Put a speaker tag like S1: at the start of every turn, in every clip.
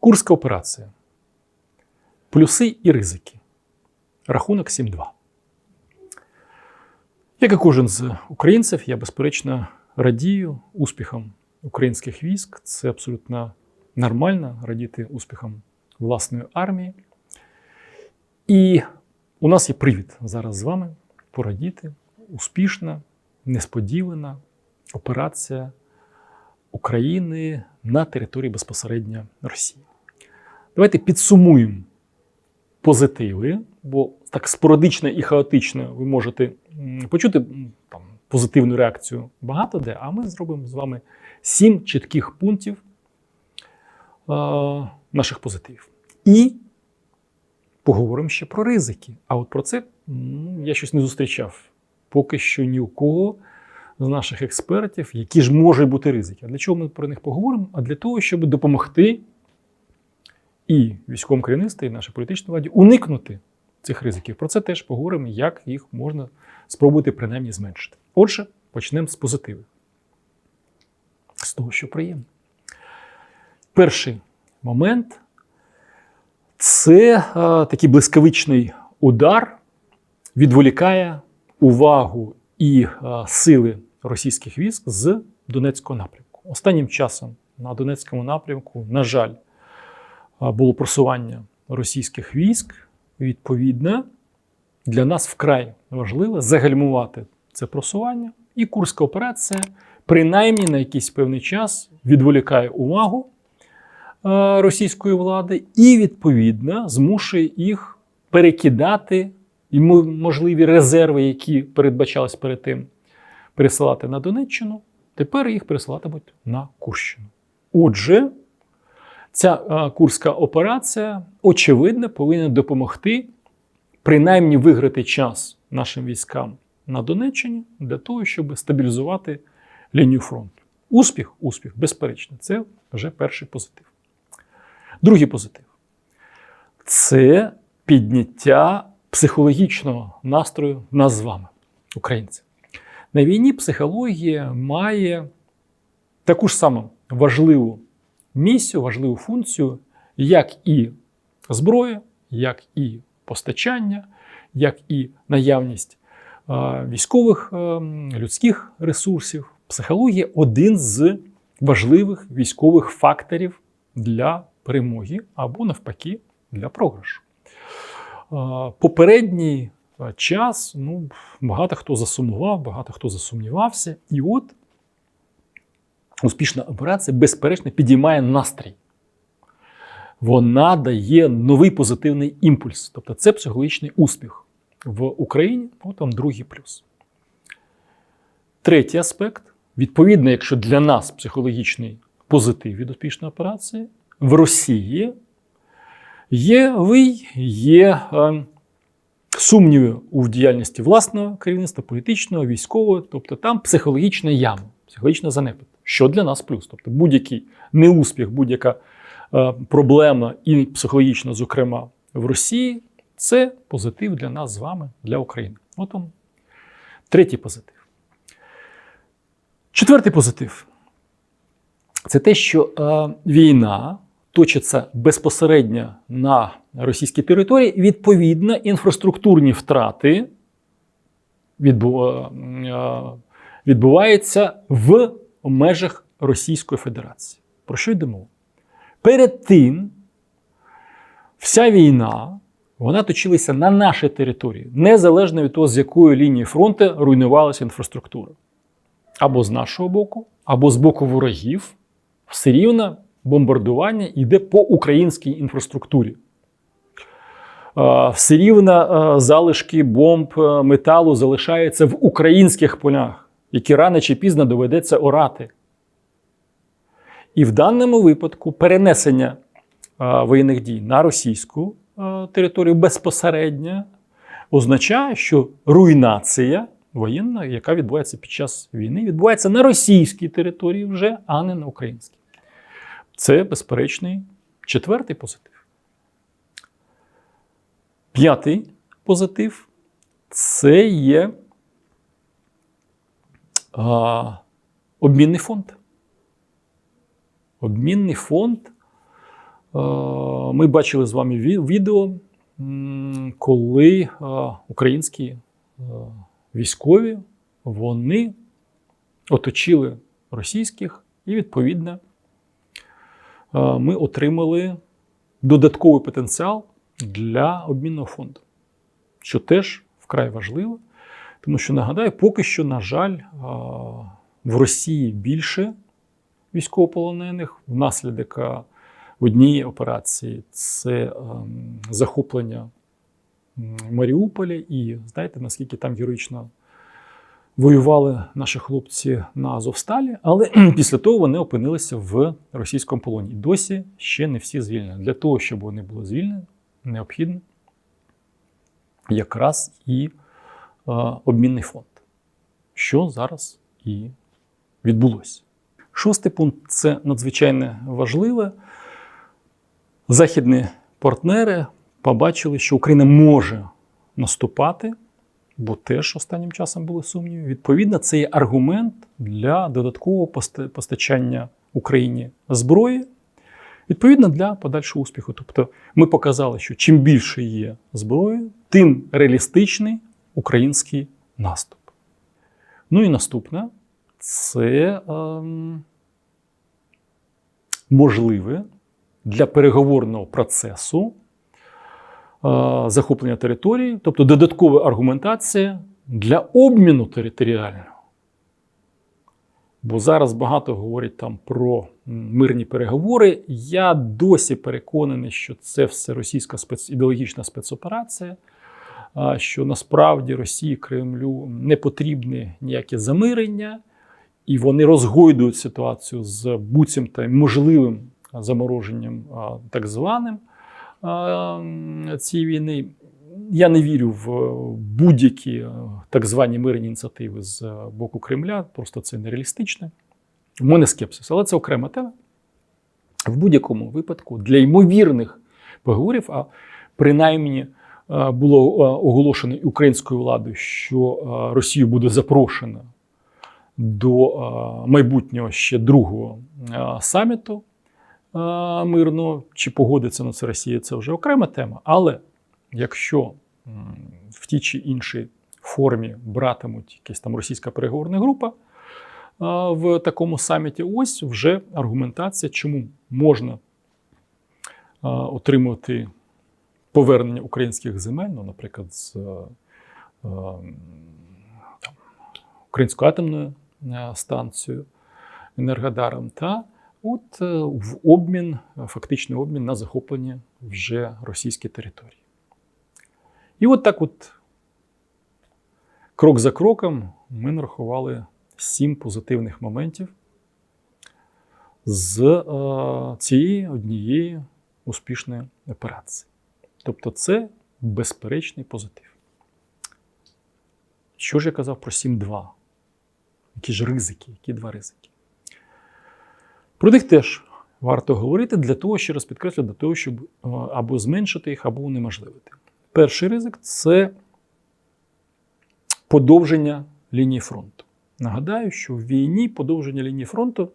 S1: Курська операція. Плюси і ризики. Рахунок 7-2. Як і кожен з українців, я безперечно радію успіхам українських військ. Це абсолютно нормально радіти успіхам власної армії. І у нас є привід зараз з вами порадіти успішна, несподівана операція України на території безпосередньо Росії. Давайте підсумуємо позитиви, бо так спорадично і хаотично ви можете почути там, позитивну реакцію багато де, а ми зробимо з вами сім чітких пунктів е, наших позитивів. І поговоримо ще про ризики. А от про це м, я щось не зустрічав поки що ні у кого з наших експертів, які ж можуть бути ризики. А для чого ми про них поговоримо? А для того, щоб допомогти і військовому керівництву, і нашій політичній владі уникнути цих ризиків. Про це теж поговоримо, як їх можна спробувати принаймні зменшити. Отже, почнемо з позитивів. З того, що приємно. Перший момент це е, такий блискавичний удар, відволікає увагу і е, сили російських військ з Донецького напрямку. Останнім часом на Донецькому напрямку, на жаль, було просування російських військ. Відповідно, для нас вкрай важливо загальмувати це просування, і Курська операція, принаймні на якийсь певний час, відволікає увагу е, російської влади і, відповідно, змушує їх перекидати і можливі резерви, які передбачались перед тим, пересилати на Донеччину, тепер їх пересилатимуть на Курщину. Отже, ця курська операція, очевидно, повинна допомогти принаймні виграти час нашим військам на Донеччині для того, щоб стабілізувати лінію фронту. Успіх, успіх, безперечно, це вже перший позитив. Другий позитив це підняття психологічного настрою нас з вами, українців. На війні психологія має таку ж саму важливу місію, важливу функцію, як і зброя, як і постачання, як і наявність військових е, людських ресурсів. Психологія один з важливих військових факторів для перемоги або навпаки для програшу. Попередній е, час ну, багато хто засумував, багато хто засумнівався. І от успішна операція, безперечно, підіймає настрій. Вона дає новий позитивний імпульс. Тобто це психологічний успіх в Україні, от там другий плюс. Третій аспект. Відповідно, якщо для нас психологічний позитив від успішної операції, в Росії є вий, є е, сумніви у діяльності власного керівництва, політичного, військового, тобто там психологічна яма, психологічна занепад. Що для нас плюс? Тобто будь-який неуспіх, будь-яка е, проблема, і психологічно, зокрема, в Росії, це позитив для нас з вами, для України. От он. Третій позитив. Четвертий позитив це те, що е, війна точиться безпосередньо на російській території. Відповідно, інфраструктурні втрати відбу- е, відбуваються в межах Російської Федерації. Про що йде мова? Перед тим вся війна вона точилася на нашій території, незалежно від того, з якої лінії фронту руйнувалася інфраструктура. Або з нашого боку, або з боку ворогів, все рівно бомбардування йде по українській інфраструктурі. Е, Все рівно е, залишки бомб е, металу залишаються в українських полях, які рано чи пізно доведеться орати. І в даному випадку перенесення воєнних дій на російську територію безпосередньо означає, що руйнація воєнна, яка відбувається під час війни, відбувається на російській території вже, а не на українській. Це безперечний четвертий позитив. П'ятий позитив це є а, обмінний фонд. Обмінний фонд Ми бачили з вами відео, коли е, українські е, військові вони оточили російських, і відповідно е, ми отримали додатковий потенціал для обмінного фонду, що теж вкрай важливо, тому що нагадаю, поки що, на жаль, в Росії більше військовополонених внаслідок однієї операції це ем, захоплення Маріуполя, і знаєте, наскільки там героїчно воювали наші хлопці на Азовсталі, але після того вони опинилися в російському полоні. Досі ще не всі звільнені. Для того, щоб вони були звільнені, необхідно якраз і обмінний фонд, що зараз і відбулося. Шостий пункт це надзвичайно важливе. Західні партнери побачили, що Україна може наступати, бо теж останнім часом були сумніви. Відповідно, це є аргумент для додаткового поста- постачання Україні зброї, відповідно для подальшого успіху. Тобто, ми показали, що чим більше є зброї, тим реалістичний український наступ. Ну і наступне це ем, можливе для переговорного процесу е, захоплення території, тобто додаткова аргументація для обміну територіального. Бо зараз багато говорять там про мирні переговори. Я досі переконаний, що це все російська спец... ідеологічна спецоперація, що насправді Росії Кремлю не потрібне ніяке замирення, і вони розгойдують ситуацію з буцімто можливим замороженням, так званим цієї війни. Я не вірю в будь-які е, так звані мирні ініціативи з е, боку Кремля, просто це нереалістично. У мене скепсис, але це окрема тема. В будь-якому випадку для ймовірних переговорів, а принаймні було е, оголошено українською владою, що е, Росію буде запрошено до е, майбутнього ще другого е, саміту е, мирного. Чи погодиться на це Росія, це вже окрема тема. Але якщо в тій чи іншій формі братимуть якась там російська переговорна група е, в такому саміті, ось вже аргументація, чому можна е, отримувати повернення українських земель, ну, наприклад, з е, е, там, українською атомною е, станцією Енергодаром, та от в обмін, фактичний обмін на захоплення вже російської території. І от так от, крок за кроком, ми нарахували сім позитивних моментів з цієї однієї успішної операції. Тобто, це безперечний позитив. Що ж я казав про 7-2? Які ж ризики? Які два ризики? Про них теж варто говорити для того, ще раз підкреслю, для того, щоб е, або зменшити їх, або унеможливити. Перший ризик це подовження лінії фронту. Нагадаю, що в війні подовження лінії фронту е,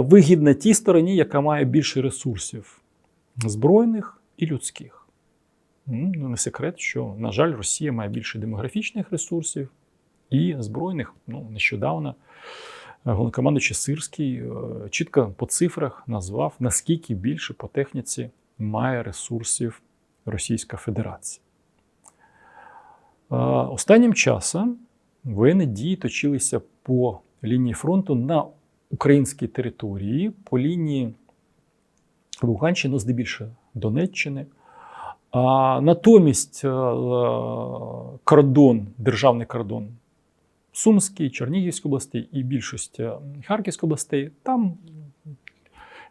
S1: вигідне тій стороні, яка має більше ресурсів збройних і людських. Ну, не секрет, що, на жаль, Росія має більше демографічних ресурсів і збройних. Ну, нещодавно е, головнокомандуючий Сирський е, чітко по цифрах назвав, наскільки більше по техніці має ресурсів Російська Федерація. Е, Останнім часом воєнні дії точилися по лінії фронту на українській території, по лінії Луганщини, ну, здебільшого Донеччини. А натомість е, кордон, державний кордон Сумський, Чернігівської області і більшість е, Харківської областей, там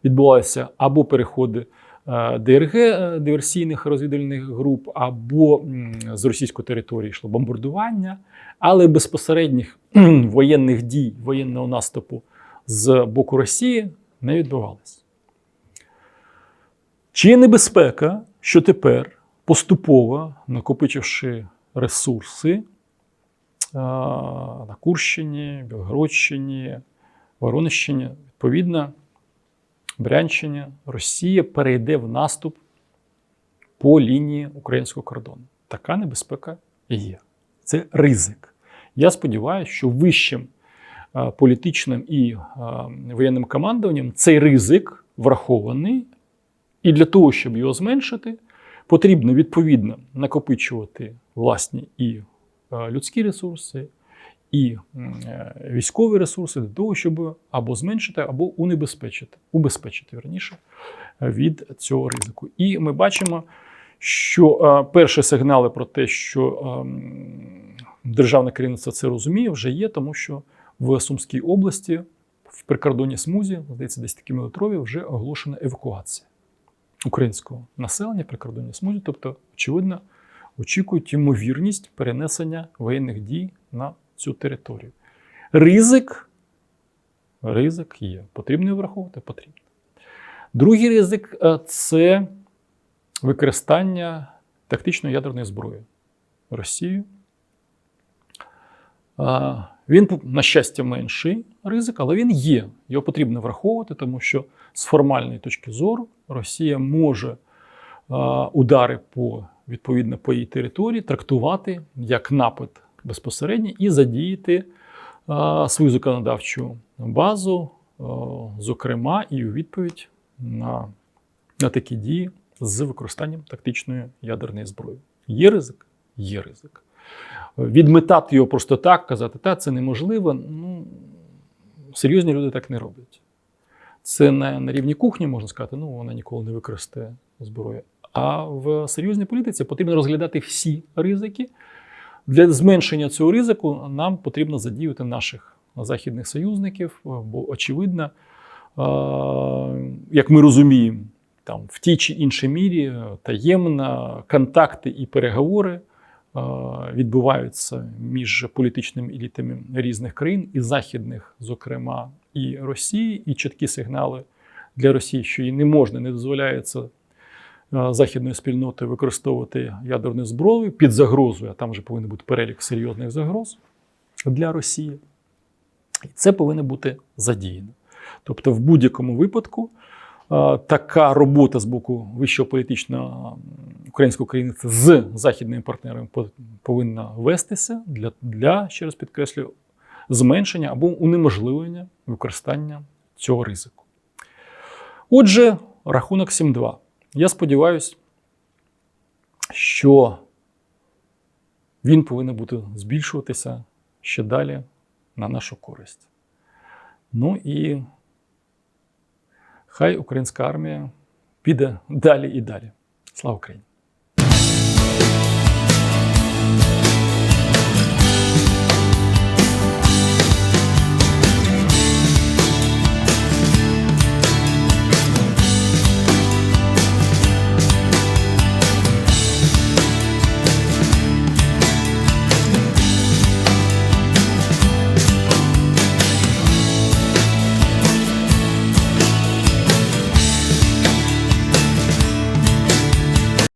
S1: відбувалися або переходи е, ДРГ е, диверсійних розвідувальних груп, або з російської території йшло бомбардування, але безпосередніх воєнних дій, воєнного наступу з боку Росії не відбувалося. Чи є небезпека, що тепер, поступово накопичивши ресурси е, на Курщині, Білгородщині, Воронищині, відповідно, Брянщині Росія перейде в наступ по лінії українського кордону. Така небезпека є. Це ризик. Я сподіваюся, що вищим е, політичним і е, воєнним командуванням цей ризик врахований, і для того, щоб його зменшити, потрібно відповідно накопичувати власні і е, людські ресурси, і е, військові ресурси для того, щоб або зменшити, або унебезпечити, убезпечити верніше від цього ризику. І ми бачимо, що е, перші сигнали про те, що державне керівництво це розуміє, вже є, тому що в Сумській області в прикордонній смузі, здається, десь такі мілитрові, вже оголошена евакуація українського населення прикордонній смузі. Тобто, очевидно, очікують ймовірність перенесення воєнних дій на цю територію. Ризик, ризик є. Потрібно його враховувати? Потрібно. Другий ризик е, це використання тактичної ядерної зброї Росією. Він, на щастя, менший ризик, але він є. Його потрібно враховувати, тому що з формальної точки зору Росія може а, удари по, відповідно по її території трактувати як напад безпосередньо і задіяти а, свою законодавчу базу, а, зокрема, і у відповідь на, на такі дії з використанням тактичної ядерної зброї. Є ризик? Є ризик. Відметати його просто так, казати, та це неможливо. Ну, серйозні люди так не роблять. Це на, на рівні кухні можна сказати, ну вона ніколи не використає зброю. А в серйозній політиці потрібно розглядати всі ризики. Для зменшення цього ризику нам потрібно задіяти наших західних союзників, бо очевидно, як ми розуміємо, там в тій чи іншій мірі таємно контакти і переговори відбуваються між політичними елітами різних країн, і західних, зокрема, і Росії, і чіткі сигнали для Росії, що їй не можна, не дозволяється західної спільноти використовувати ядерну зброю під загрозою, а там вже повинен бути перелік серйозних загроз для Росії. І це повинно бути задіяно. Тобто, в будь-якому випадку така робота з боку вищого політичного українського керівництва з західними партнерами повинна вестися для, для, ще раз підкреслюю, зменшення або унеможливлення використання цього ризику. Отже, рахунок 7-2. Я сподіваюся, що він повинен бути збільшуватися ще далі на нашу користь. Ну і хай українська армія піде далі і далі. Слава Україні!